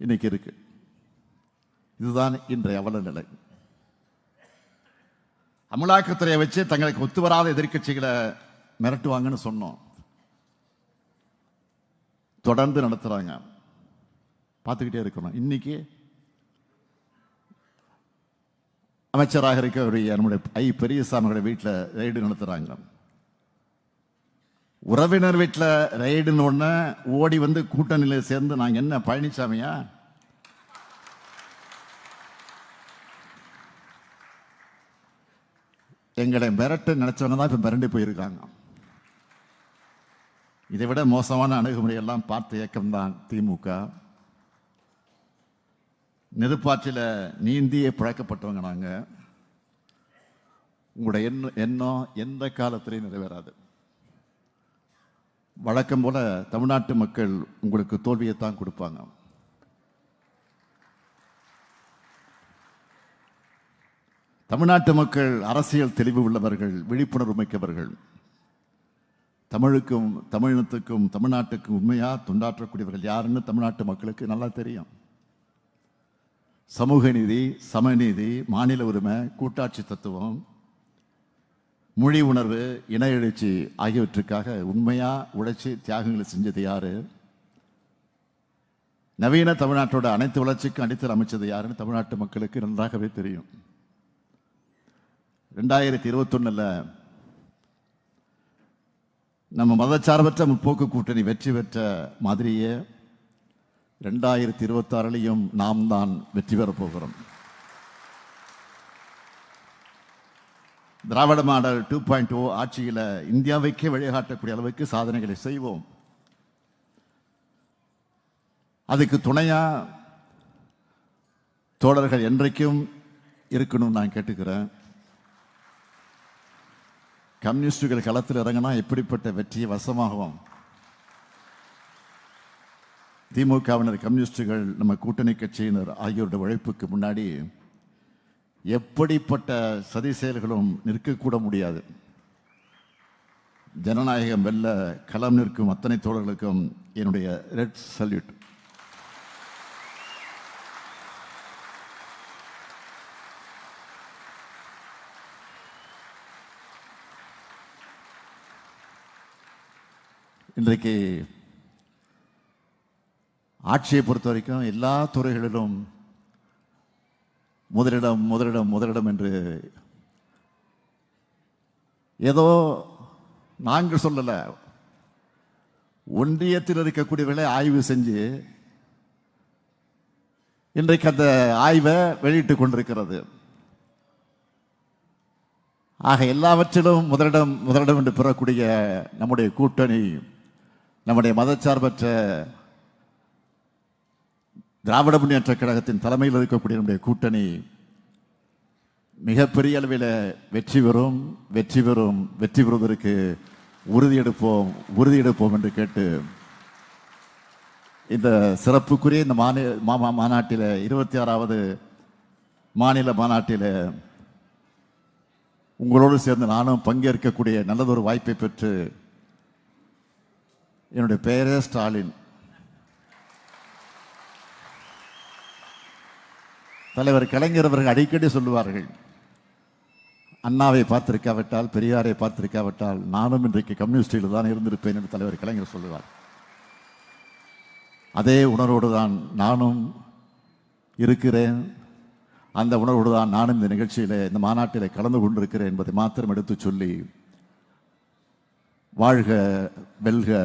இன்னைக்கு இருக்கு. இதுதான் இன்றைய அவல நிலை அமலாக்கத்துறையை வச்சு தங்களுக்கு ஒத்து வராத எதிர்க்கட்சிகளை மிரட்டுவாங்கன்னு சொன்னோம். தொடர்ந்து நடத்துறாங்க. பார்த்துக்கிட்டே இருக்கணும். இன்னைக்கு அமைச்சராக இருக்கக்கூடிய நம்முடைய ஐ பெரியசாமியோட வீட்டில் ரைடு நடத்துகிறாங்க உறவினர் வீட்டில் ரைடுன்னு ஒன்று ஓடி வந்து கூட்டணியில் சேர்ந்து நாங்கள் என்ன பழனிசாமியா? எங்களை மிரட்டு நினச்சவங்க தான் இப்போ மிரண்டு போயிருக்காங்க. இதை விட மோசமான அணுகுமுறையெல்லாம் பார்த்த இயக்கம்தான் திமுக. நெருப்பாற்றில் நீந்தியே பிழக்கப்பட்டவங்க நாங்கள் உங்களோட எண்ணம் எண்ணம் எந்த காலத்திலையும் நிறைவேறாது. வழக்கம் போல தமிழ்நாட்டு மக்கள் உங்களுக்கு தோல்வியை தான் கொடுப்பாங்க. தமிழ்நாட்டு மக்கள் அரசியல் தெளிவு உள்ளவர்கள் விழிப்புணர்வு மிக்கவர்கள். தமிழுக்கும் தமிழினத்துக்கும் தமிழ்நாட்டுக்கும் உண்மையாக தொண்டாற்றக்கூடியவர்கள் யாருன்னு தமிழ்நாட்டு மக்களுக்கு நல்லா தெரியும். சமூக நீதி சமநீதி மாநில உரிமை கூட்டாட்சி தத்துவம் மொழி உணர்வு இன எழுச்சி ஆகியவற்றுக்காக உண்மையா உழைச்சி தியாகங்களை செஞ்சது யாரு? நவீன தமிழ்நாட்டோட அனைத்து வளர்ச்சிக்கும் அடித்தல் அமைச்சது யாருன்னு தமிழ்நாட்டு மக்களுக்கு நன்றாகவே தெரியும். ரெண்டாயிரத்தி இருபத்தொன்னில் நம்ம மதச்சார்பற்ற முற்போக்கு கூட்டணி வெற்றி பெற்ற மாதிரியே ரெண்டாயிரத்தி இருபத்தாறுலையும் நாம் தான் வெற்றி பெறப் போகிறோம். Dravida model two point O ஆட்சியில் இந்தியாவுக்கே வழிகாட்டக்கூடிய அளவுக்கு சாதனைகளை செய்வோம். அதுக்கு துணையாக தோழர்கள் என்றைக்கும் இருக்கணும்னு நான் கேட்டுக்கிறேன். கம்யூனிஸ்டுகள் களத்தில் இறங்கினா எப்படிப்பட்ட வெற்றியை வசமாகும்? திமுகவினர் கம்யூனிஸ்டுகள் நம்ம கூட்டணி கட்சியினர் ஆகியோருடைய உழைப்புக்கு முன்னாடி எப்படிப்பட்ட சதி செயல்களும் நிற்கக்கூட முடியாது. ஜனநாயகம் வெல்ல களம் நிற்கும் அத்தனை தோழர்களுக்கும் என்னுடைய ரெட் சல்யூட். இன்றைக்கு ஆட்சியை பொறுத்த வரைக்கும் எல்லா துறைகளிலும் முதலிடம் முதலிடம் முதலிடம் என்று ஏதோ நாங்கள் சொல்லலை. ஒன்றியத்தில் இருக்கக்கூடியவர்களை ஆய்வு செஞ்சு இன்றைக்கு அந்த ஆய்வை வெளியிட்டு கொண்டிருக்கிறது. ஆக எல்லாவற்றிலும் முதலிடம் முதலிடம் என்று பெறக்கூடிய நம்முடைய கூட்டணி நம்முடைய மதச்சார்பற்ற திராவிட முன்னேற்ற கழகத்தின் தலைமையில் இருக்கக்கூடிய நம்முடைய கூட்டணி மிகப்பெரிய அளவில் வெற்றி பெறும் வெற்றி பெறும் வெற்றி பெறுவதற்கு உறுதியெடுப்போம் உறுதியெடுப்போம் என்று கேட்டு இந்த சிறப்புக்குரிய இந்த மாநில மாநாட்டில் இருபத்தி ஆறாவது மாநில மாநாட்டில் உங்களோடு சேர்ந்து நானும் பங்கேற்கக்கூடிய நல்லதொரு வாய்ப்பை பெற்று என்னுடைய பெயரே ஸ்டாலின். தலைவர் கலைஞர் அவர்கள் அடிக்கடி சொல்லுவார்கள் அண்ணாவை பார்த்திருக்காவிட்டால் பெரியாரை பார்த்திருக்காவிட்டால் நானும் இன்றைக்கு கம்யூனிஸ்டில் தான் இருந்திருப்பேன் என்று தலைவர் கலைஞர் சொல்லுவார். அதே உணர்வோடு தான் நானும் இருக்கிறேன். அந்த உணர்வோடு தான் நானும் இந்த நிகழ்ச்சியில் இந்த மாநாட்டில் கலந்து கொண்டிருக்கிறேன் என்பதை மாத்திரம் எடுத்து சொல்லி வாழ்க வெல்க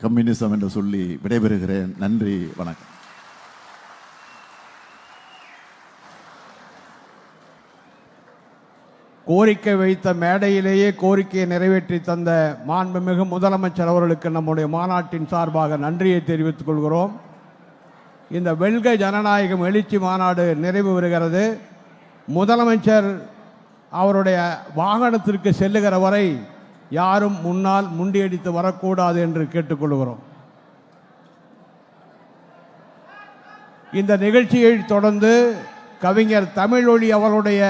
கம்யூனிசம் என்று சொல்லி விடைபெறுகிறேன். நன்றி வணக்கம். கோரிக்கை வைத்த மேடையிலேயே கோரிக்கையை நிறைவேற்றி தந்த மாண்புமிகு முதலமைச்சர் அவர்களுக்கு நம்முடைய மாநாட்டின் சார்பாக நன்றியை தெரிவித்துக் கொள்கிறோம். இந்த வெல்க ஜனநாயகம் எழுச்சி மாநாடு நிறைவு பெறுகிறது. முதலமைச்சர் அவருடைய வாகனத்திற்கு செல்லுகிற வரை யாரும் முன்னால் முண்டியடித்து வரக்கூடாது என்று கேட்டுக்கொள்கிறோம். இந்த நிகழ்ச்சியை தொடர்ந்து கவிஞர் தமிழொழி அவருடைய